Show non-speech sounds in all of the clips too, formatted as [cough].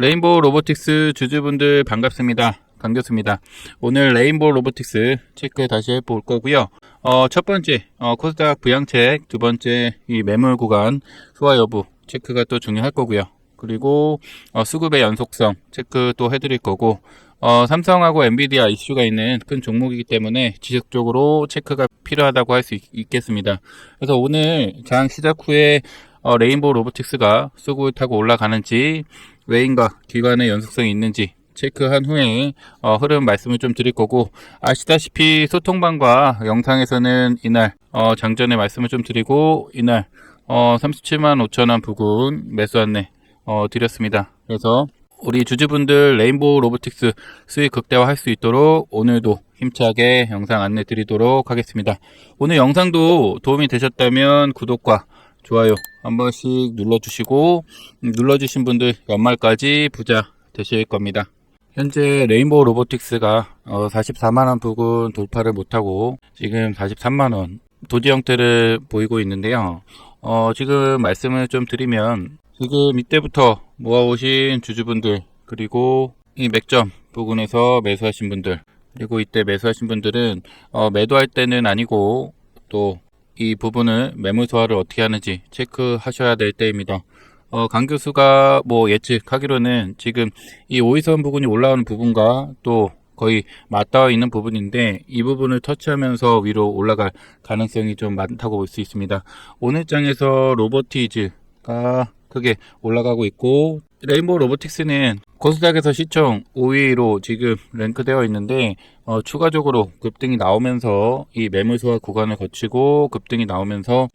레인보우 로보틱스 주주분들 반갑습니다. 강 교수입니다. 오늘 레인보우 로보틱스 체크 다시 해볼 거고요. 어, 첫 번째, 어, 코스닥 부양책, 두 번째, 이 매물 구간 소화 여부 체크가 또 중요할 거고요. 그리고 어, 수급의 연속성 체크 또 해드릴 거고, 어, 삼성하고 엔비디아 이슈가 있는 큰 종목이기 때문에 지속적으로 체크가 필요하다고 할 수 있겠습니다. 그래서 오늘 장 시작 후에 어, 레인보우 로보틱스가 수급을 타고 올라가는지 외인과 기관의 연속성이 있는지 체크한 후에 어, 흐름 말씀을 좀 드릴 거고 아시다시피 소통방과 영상에서는 이날 어, 장전에 말씀을 좀 드리고 이날 어, 37만 5천원 부근 매수 안내 어, 드렸습니다. 그래서 우리 주주분들 레인보우 로보틱스 수익 극대화할 수 있도록 오늘도 힘차게 영상 안내 드리도록 하겠습니다. 오늘 영상도 도움이 되셨다면 구독과 좋아요 한 번씩 눌러주시고 음, 눌러주신 분들 연말까지 부자 되실 겁니다. 현재 레인보우 로보틱스가 44만원 부근 돌파를 못하고 지금 43만원 도지 형태를 보이고 있는데요. 어, 지금 말씀을 좀 드리면 지금 이때부터 모아오신 주주분들 그리고 이 맥점 부근에서 매수하신 분들 그리고 이때 매수하신 분들은 어, 매도할 때는 아니고 또 이 부분을 매물 소화를 어떻게 하는지 체크하셔야 될 때입니다. 어, 강 교수가 뭐 예측하기로는 지금 이 오이선 부분이 올라오는 부분과 또 거의 맞닿아 있는 부분인데 이 부분을 터치하면서 위로 올라갈 가능성이 좀 많다고 볼 수 있습니다. 오늘 장에서 로보티즈가 크게 올라가고 있고 레인보우 로보틱스는 코스닥에서 시총 5위로 지금 랭크되어 있는데 어, 추가적으로 급등이 나오면서 이 매물 소화 구간을 거치고 급등이 나오면서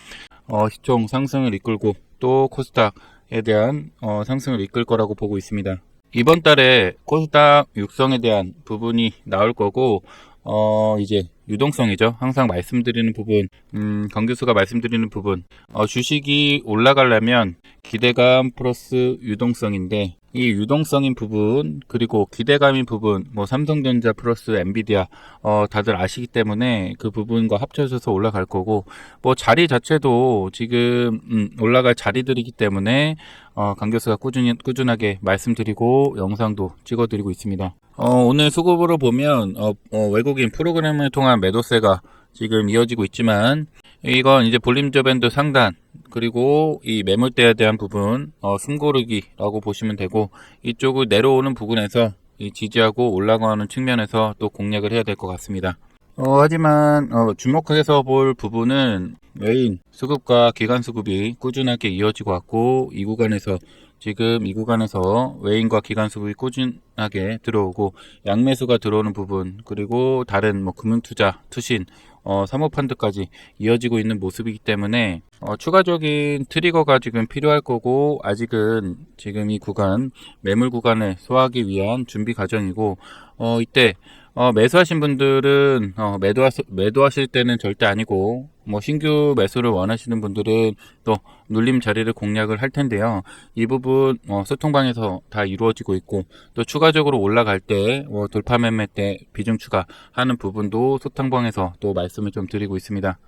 어, 시총 상승을 이끌고 또 코스닥에 대한 어, 상승을 이끌 거라고 보고 있습니다. 이번 달에 코스닥 육성에 대한 부분이 나올 거고 어, 이제 유동성이죠. 항상 말씀드리는 부분, 음, 강 교수가 말씀드리는 부분, 어, 주식이 올라가려면 기대감 플러스 유동성인데, 이 유동성인 부분, 그리고 기대감인 부분, 뭐, 삼성전자 플러스 엔비디아, 어, 다들 아시기 때문에 그 부분과 합쳐져서 올라갈 거고, 뭐, 자리 자체도 지금, 음, 올라갈 자리들이기 때문에, 어, 강 교수가 꾸준히, 꾸준하게 말씀드리고, 영상도 찍어드리고 있습니다. 어, 오늘 수급으로 보면 어, 어, 외국인 프로그램을 통한 매도세가 지금 이어지고 있지만 이건 이제 볼림저 밴드 상단 그리고 이 매물대에 대한 부분 어, 숨고르기라고 보시면 되고 이쪽을 내려오는 부분에서 이 지지하고 올라가는 측면에서 또 공략을 해야 될 것 같습니다. 어, 하지만 어, 주목해서 볼 부분은 외인 수급과 기관 수급이 꾸준하게 이어지고 왔고 이 구간에서 지금 이 구간에서 외인과 기관 수급이 꾸준하게 들어오고 양매수가 들어오는 부분 그리고 다른 뭐 금융투자 투신 어, 사모펀드까지 이어지고 있는 모습이기 때문에 어, 추가적인 트리거가 지금 필요할 거고 아직은 지금 이 구간 매물 구간을 소화하기 위한 준비 과정이고 어, 이때 어, 매수하신 분들은 어, 매도하, 매도하실 때는 절대 아니고 뭐 신규 매수를 원하시는 분들은 또 눌림 자리를 공략을 할 텐데요. 이 부분 어, 소통방에서 다 이루어지고 있고 또 추가적으로 올라갈 때 어, 돌파 매매 때 비중 추가하는 부분도 소통방에서 또 말씀을 좀 드리고 있습니다.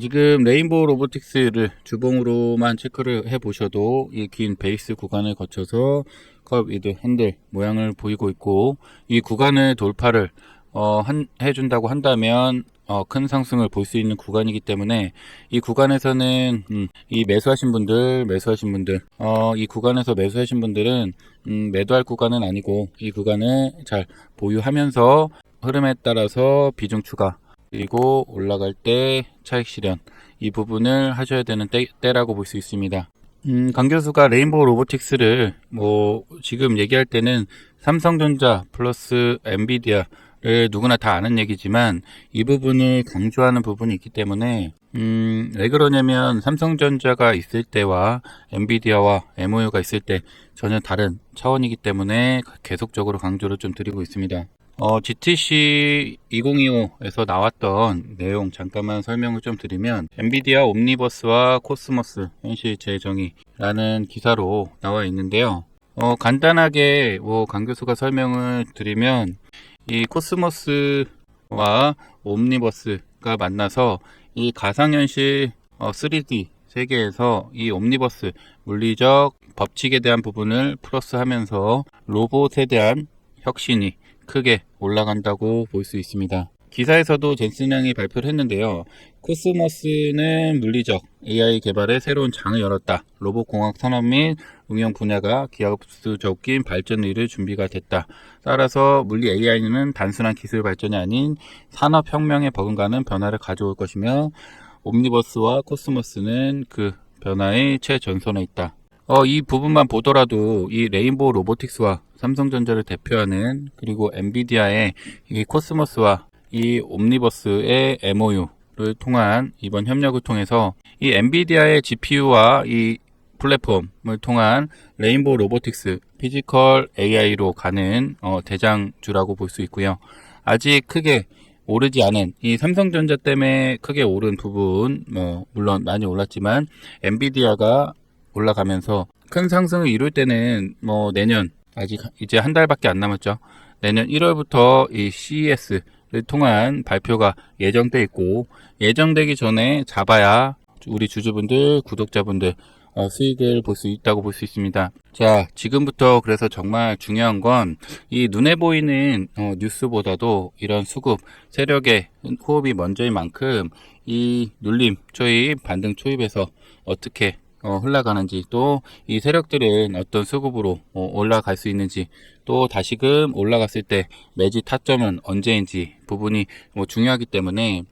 지금 레인보우 로보틱스를 주봉으로만 체크를 해 보셔도 이 긴 베이스 구간을 거쳐서 컵 위드 핸들 모양을 보이고 있고 이 구간을 돌파를 어, 한, 해준다고 한다면 어, 큰 상승을 볼 수 있는 구간이기 때문에 이 구간에서는 음, 이 매수하신 분들 매수하신 분들 어, 이 구간에서 매수하신 분들은 음, 매도할 구간은 아니고 이 구간을 잘 보유하면서 흐름에 따라서 비중 추가 그리고 올라갈 때 차익 실현 이 부분을 하셔야 되는 때, 때라고 볼 수 있습니다. 음, 강 교수가 레인보우 로보틱스를 뭐 지금 얘기할 때는 삼성전자 플러스 엔비디아 를 누구나 다 아는 얘기지만 이 부분을 강조하는 부분이 있기 때문에 음, 왜 그러냐면 삼성전자가 있을 때와 엔비디아와 MOU가 있을 때 전혀 다른 차원이기 때문에 계속적으로 강조를 좀 드리고 있습니다. 어, GTC 2025에서 나왔던 내용 잠깐만 설명을 좀 드리면 엔비디아 옴니버스와 코스모스 현실 재정의라는 기사로 나와 있는데요. 어, 간단하게 뭐 강 교수가 설명을 드리면 이 코스모스와 옴니버스가 만나서 이 가상현실 3D 어, 세계에서 이 옴니버스 물리적 법칙에 대한 부분을 플러스하면서 로봇에 대한 혁신이 크게 올라간다고 볼 수 있습니다. 기사에서도 젠슨 양이 발표를 했는데요. 코스모스는 물리적 AI 개발에 새로운 장을 열었다. 로봇공학 산업 및 응용 분야가 기하급수적인 발전을 준비가 됐다. 따라서 물리 AI는 단순한 기술 발전이 아닌 산업혁명에 버금가는 변화를 가져올 것이며 옴니버스와 코스모스는 그 변화의 최전선에 있다. 어, 이 부분만 보더라도 이 레인보우 로보틱스와 삼성전자를 대표하는 그리고 엔비디아의 이 코스모스와 이 옴니버스의 MOU를 통한 이번 협력을 통해서 이 엔비디아의 GPU와 이 플랫폼을 통한 레인보우 로보틱스 피지컬 AI로 가는 어, 대장주라고 볼 수 있고요. 아직 크게 오르지 않은 이 삼성전자 때문에 크게 오른 부분 뭐 물론 많이 올랐지만 엔비디아가 올라가면서 큰 상승을 이룰 때는 뭐 내년 아직 이제 한 달밖에 안 남았죠. 내년 1월부터 이 CES를 통한 발표가 예정돼 있고 예정되기 전에 잡아야 우리 주주분들, 구독자분들 어, 수익을 볼 수 있다고 볼 수 있습니다. 자, 지금부터 그래서 정말 중요한 건 이 눈에 보이는 어, 뉴스보다도 이런 수급, 세력의 호흡이 먼저인 만큼 이 눌림, 초입, 반등 초입에서 어떻게 어, 흘러가는지 또 이 세력들은 어떤 수급으로 어, 올라갈 수 있는지 또 다시금 올라갔을 때 매지 타점은 언제인지 부분이 뭐 중요하기 때문에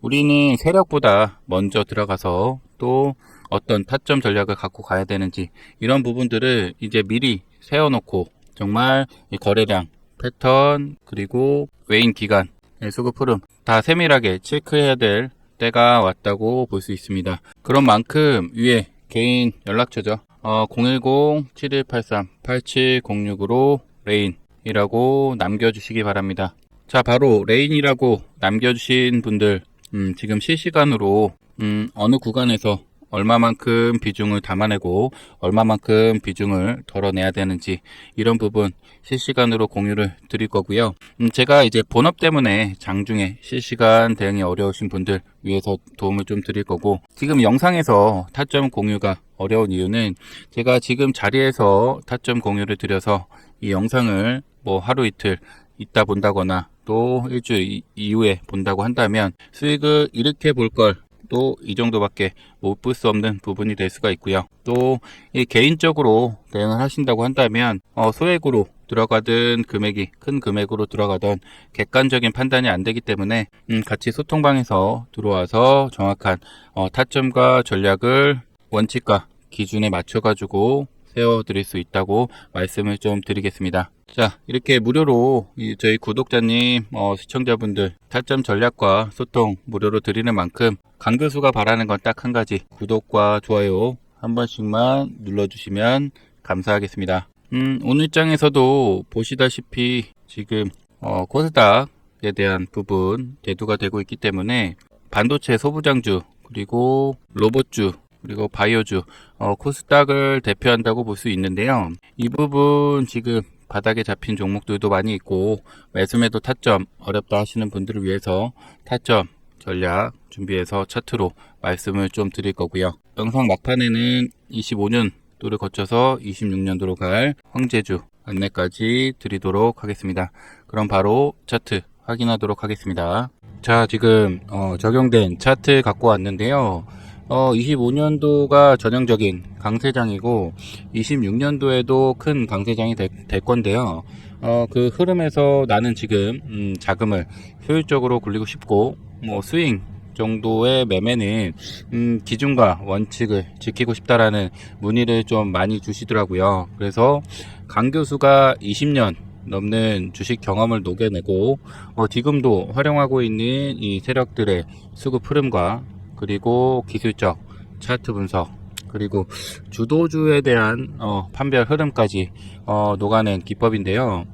우리는 세력보다 먼저 들어가서 또 어떤 타점 전략을 갖고 가야 되는지 이런 부분들을 이제 미리 세워놓고 정말 이 거래량, 패턴 그리고 외인 기간, 의 수급 흐름 다 세밀하게 체크해야 될 때가 왔다고 볼 수 있습니다. 그런 만큼 위에 개인 연락처죠. 어, 010-7183-8706으로 레인이라고 남겨주시기 바랍니다. 자, 바로 레인이라고 남겨주신 분들, 음, 지금 실시간으로, 음, 어느 구간에서 얼마만큼 비중을 담아내고 얼마만큼 비중을 덜어내야 되는지 이런 부분 실시간으로 공유를 드릴 거고요. 음, 제가 이제 본업 때문에 장중에 실시간 대응이 어려우신 분들 위해서 도움을 좀 드릴 거고 지금 영상에서 타점 공유가 어려운 이유는 제가 지금 자리에서 타점 공유를 드려서 이 영상을 뭐 하루 이틀 있다 본다거나 또 일주일 이- 이후에 본다고 한다면 수익을 이렇게 볼 걸 또 이 정도밖에 못 볼 수 없는 부분이 될 수가 있고요. 또 이 개인적으로 대응을 하신다고 한다면 어, 소액으로 들어가든 금액이 큰 금액으로 들어가던 객관적인 판단이 안 되기 때문에 음, 같이 소통방에서 들어와서 정확한 어, 타점과 전략을 원칙과 기준에 맞춰 가지고 세워드릴 수 있다고 말씀을 좀 드리겠습니다. 자, 이렇게 무료로 이 저희 구독자님, 어, 시청자분들 타점 전략과 소통 무료로 드리는 만큼 강 교수가 바라는 건 딱 한 가지 구독과 좋아요 한 번씩만 눌러주시면 감사하겠습니다. 음, 오늘 장에서도 보시다시피 지금 어, 코스닥에 대한 부분 대두가 되고 있기 때문에 반도체 소부장주 그리고 로봇주 그리고 바이오주 어, 코스닥을 대표한다고 볼 수 있는데요. 이 부분 지금 바닥에 잡힌 종목들도 많이 있고 매수매도 타점 어렵다 하시는 분들을 위해서 타점 전략 준비해서 차트로 말씀을 좀 드릴 거고요. 영상 막판에는 25년 도를 거쳐서 26년도로 갈 황제주 안내까지 드리도록 하겠습니다. 그럼 바로 차트 확인하도록 하겠습니다. 자, 지금 어, 적용된 차트 갖고 왔는데요. 어, 25년도가 전형적인 강세장이고 26년도에도 큰 강세장이 될, 될 건데요. 어, 그 흐름에서 나는 지금 음, 자금을 효율적으로 굴리고 싶고 뭐 스윙 정도의 매매는 음, 기준과 원칙을 지키고 싶다라는 문의를 좀 많이 주시더라고요. 그래서 강 교수가 20년 넘는 주식 경험을 녹여내고 어, 지금도 활용하고 있는 이 세력들의 수급 흐름과 그리고 기술적 차트 분석 그리고 주도주에 대한 어, 판별 흐름까지 어, 녹아낸 기법인데요.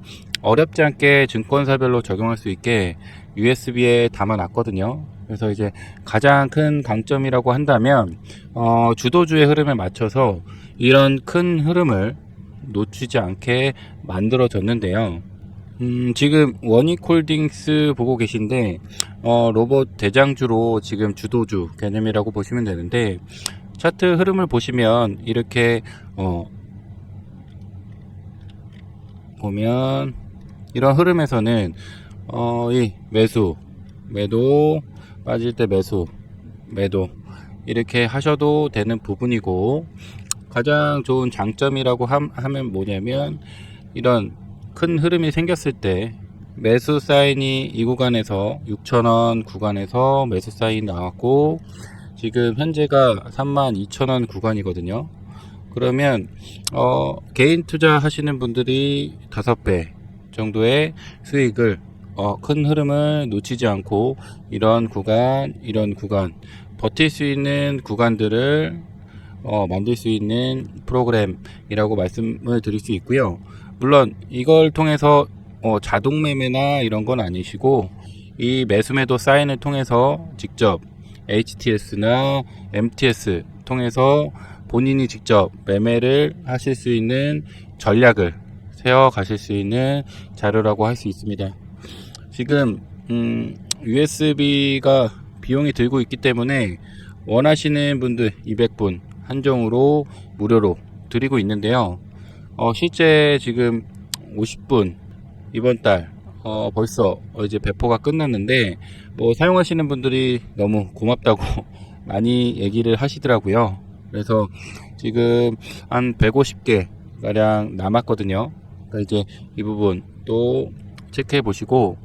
어렵지 않게 증권사별로 적용할 수 있게 USB에 담아놨거든요. 그래서 이제 가장 큰 강점이라고 한다면 어, 주도주의 흐름에 맞춰서 이런 큰 흐름을 놓치지 않게 만들어졌는데요. 음, 지금 원익홀딩스 보고 계신데 어, 로봇 대장주로 지금 주도주 개념이라고 보시면 되는데 차트 흐름을 보시면 이렇게 어, 보면 이런 흐름에서는 어, 이 매수, 매도, 빠질 때 매수, 매도 이렇게 하셔도 되는 부분이고 가장 좋은 장점이라고 함- 하면 뭐냐면 이런 큰 흐름이 생겼을 때 매수 사인이 이 구간에서 6,000원 구간에서 매수 사인 나왔고 지금 현재가 32,000원 구간이거든요. 그러면 어, 개인 투자 하시는 분들이 5배 정도의 수익을 어, 큰 흐름을 놓치지 않고 이런 구간, 이런 구간 버틸 수 있는 구간들을 어, 만들 수 있는 프로그램이라고 말씀을 드릴 수 있고요. 물론 이걸 통해서 어, 자동 매매나 이런 건 아니시고 이 매수매도 사인을 통해서 직접 HTS나 MTS 통해서 본인이 직접 매매를 하실 수 있는 전략을 세워 가실 수 있는 자료라고 할 수 있습니다. 지금 음, USB가 비용이 들고 있기 때문에 원하시는 분들 200분 한정으로 무료로 드리고 있는데요. 어, 실제 지금 50분 이번 달 어, 벌써 어, 이제 배포가 끝났는데 뭐 사용하시는 분들이 너무 고맙다고 [laughs] 많이 얘기를 하시더라고요. 그래서 지금 한 150개 가량 남았거든요. 그러니까 이제 이 부분 또 체크해 보시고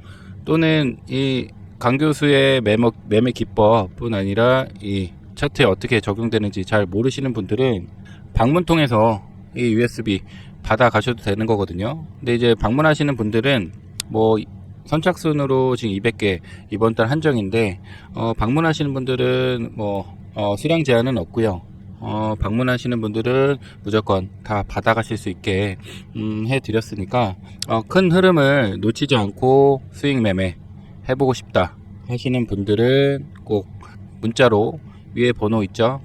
또는 이 강 교수의 매매, 매매 기법뿐 아니라 이 차트에 어떻게 적용되는지 잘 모르시는 분들은 방문 통해서 이 USB 받아 가셔도 되는 거거든요. 근데 이제 방문하시는 분들은 뭐 선착순으로 지금 200개 이번 달 한정인데 어, 방문하시는 분들은 뭐 어, 수량 제한은 없고요. 어, 방문하시는 분들은 무조건 다 받아가실 수 있게 음, 해드렸으니까 어, 큰 흐름을 놓치지 않고 수익 매매 해보고 싶다 하시는 분들은 꼭 문자로 위에 번호 있죠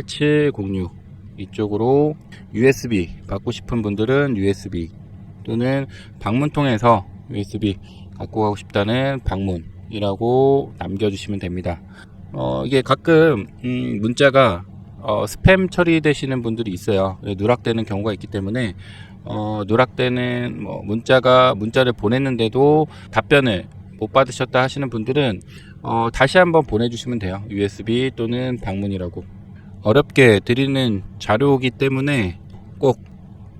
010-7183-8706 이쪽으로 USB 받고 싶은 분들은 USB 또는 방문 통해서 USB 갖고 가고 싶다는 방문이라고 남겨주시면 됩니다. 어, 이게 가끔 음, 문자가 어, 스팸 처리되시는 분들이 있어요. 누락되는 경우가 있기 때문에 어, 누락되는 뭐 문자가 문자를 보냈는데도 답변을 못 받으셨다 하시는 분들은 어, 다시 한번 보내주시면 돼요. USB 또는 방문이라고 어렵게 드리는 자료이기 때문에 꼭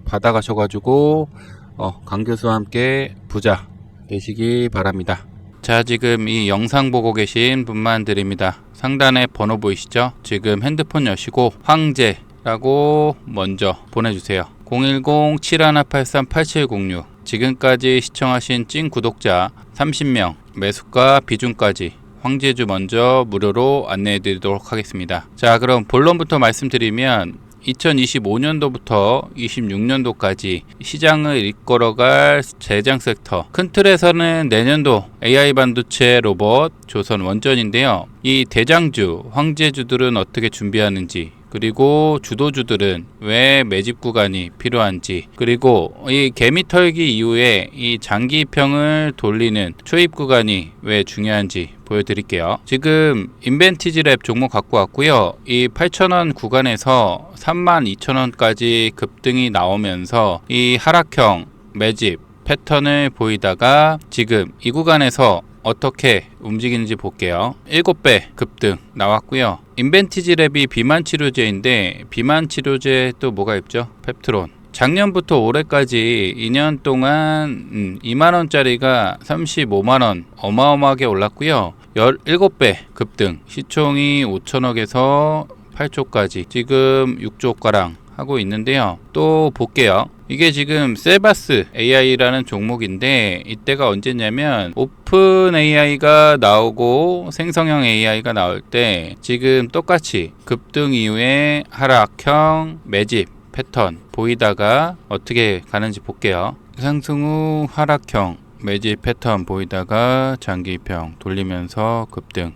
받아가셔가지고 어, 강 교수와 함께 부자 되시기 바랍니다. 자, 지금 이 영상 보고 계신 분만 드립니다. 상단에 번호 보이시죠? 지금 핸드폰 여시고 황제라고 먼저 보내주세요. 010-7183-8706 지금까지 시청하신 찐 구독자 30명 매수가 비중까지 황제주 먼저 무료로 안내해 드리도록 하겠습니다. 자, 그럼 본론부터 말씀드리면 2025년도부터 26년도까지 시장을 이끌어갈 제장 섹터. 큰 틀에서는 내년도 AI 반도체 로봇 조선 원전인데요. 이 대장주, 황제주들은 어떻게 준비하는지, 그리고 주도주들은 왜 매집 구간이 필요한지 그리고 이 개미 털기 이후에 이 장기평을 돌리는 초입 구간이 왜 중요한지 보여드릴게요. 지금 인벤티지랩 종목 갖고 왔고요. 이 8,000원 구간에서 32,000원까지 급등이 나오면서 이 하락형 매집 패턴을 보이다가 지금 이 구간에서 어떻게 움직이는지 볼게요. 7배 급등 나왔고요. 인벤티지 랩이 비만 치료제인데 비만 치료제 또 뭐가 있죠? 펩트론. 작년부터 올해까지 2년 동안 음, 2만 원짜리가 35만 원 어마어마하게 올랐고요. 17배 급등. 시총이 5천억에서 8조까지 지금 6조 가량 하고 있는데요. 또 볼게요. 이게 지금 셀바스 AI라는 종목인데 이때가 언제냐면 오픈 AI가 나오고 생성형 AI가 나올 때 지금 똑같이 급등 이후에 하락형 매집 패턴 보이다가 어떻게 가는지 볼게요. 상승 후 하락형 매집 패턴 보이다가 장기평 돌리면서 급등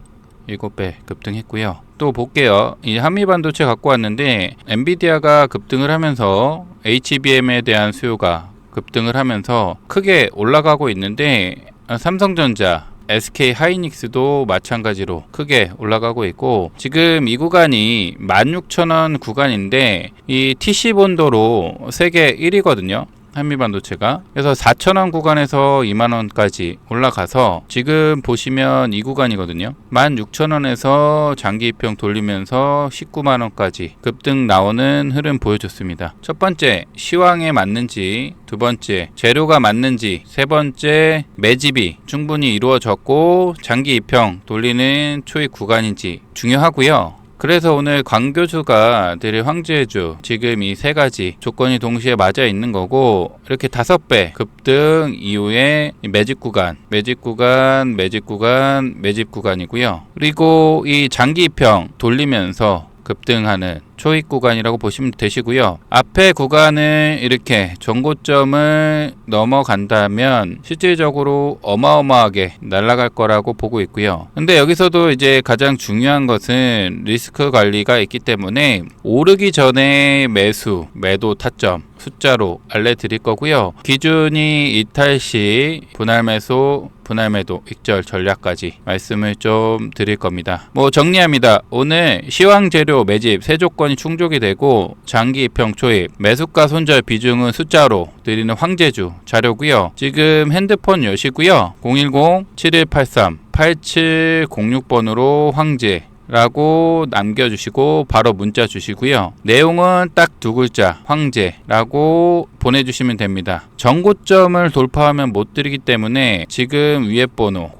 7배 급등했고요. 또 볼게요. 이 한미 반도체 갖고 왔는데 엔비디아가 급등을 하면서 HBM에 대한 수요가 급등을 하면서 크게 올라가고 있는데 아, 삼성전자 SK 하이닉스도 마찬가지로 크게 올라가고 있고 지금 이 구간이 16,000원 구간인데 이 TC 본도로 세계 1위거든요. 한미반도체가 그래서 4,000원 구간에서 2만 원까지 올라가서 지금 보시면 이 구간이거든요. 16,000원에서 장기 입형 돌리면서 19만 원까지 급등 나오는 흐름 보여줬습니다. 첫 번째 시황에 맞는지 두 번째 재료가 맞는지 세 번째 매집이 충분히 이루어졌고 장기 입형 돌리는 초입 구간인지 중요하고요. 그래서 오늘 광교주가 드릴 황제주 지금 이 세 가지 조건이 동시에 맞아 있는 거고 이렇게 다섯 배 급등 이후에 이 매집 구간, 매집 구간, 매집 구간, 매집 구간이고요. 그리고 이 장기 입형 돌리면서 급등하는 초입 구간이라고 보시면 되시고요. 앞에 구간을 이렇게 전고점을 넘어간다면 실질적으로 어마어마하게 날아갈 거라고 보고 있고요. 근데 여기서도 이제 가장 중요한 것은 리스크 관리가 있기 때문에 오르기 전에 매수, 매도 타점 숫자로 알려드릴 거고요. 기준이 이탈 시 분할 매수, 분할 매도, 익절 전략까지 말씀을 좀 드릴 겁니다. 뭐 정리합니다. 오늘 시황 재료 매집 세 조건 이 충족이 되고 장기 입형 초입, 매수가 손절 비중은 숫자로 드리는 황제주 자료고요. 지금 핸드폰 여시고요. 010-7183-8706번으로 황제 라고 남겨주시고 바로 문자 주시고요. 내용은 딱 두 글자 황제라고 보내주시면 됩니다. 정고점을 돌파하면 못 드리기 때문에 지금 위에 번호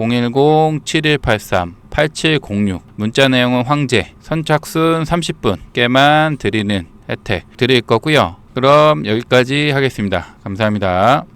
010-7183-8706 문자 내용은 황제 선착순 30분께만 드리는 혜택 드릴 거고요. 그럼 여기까지 하겠습니다. 감사합니다.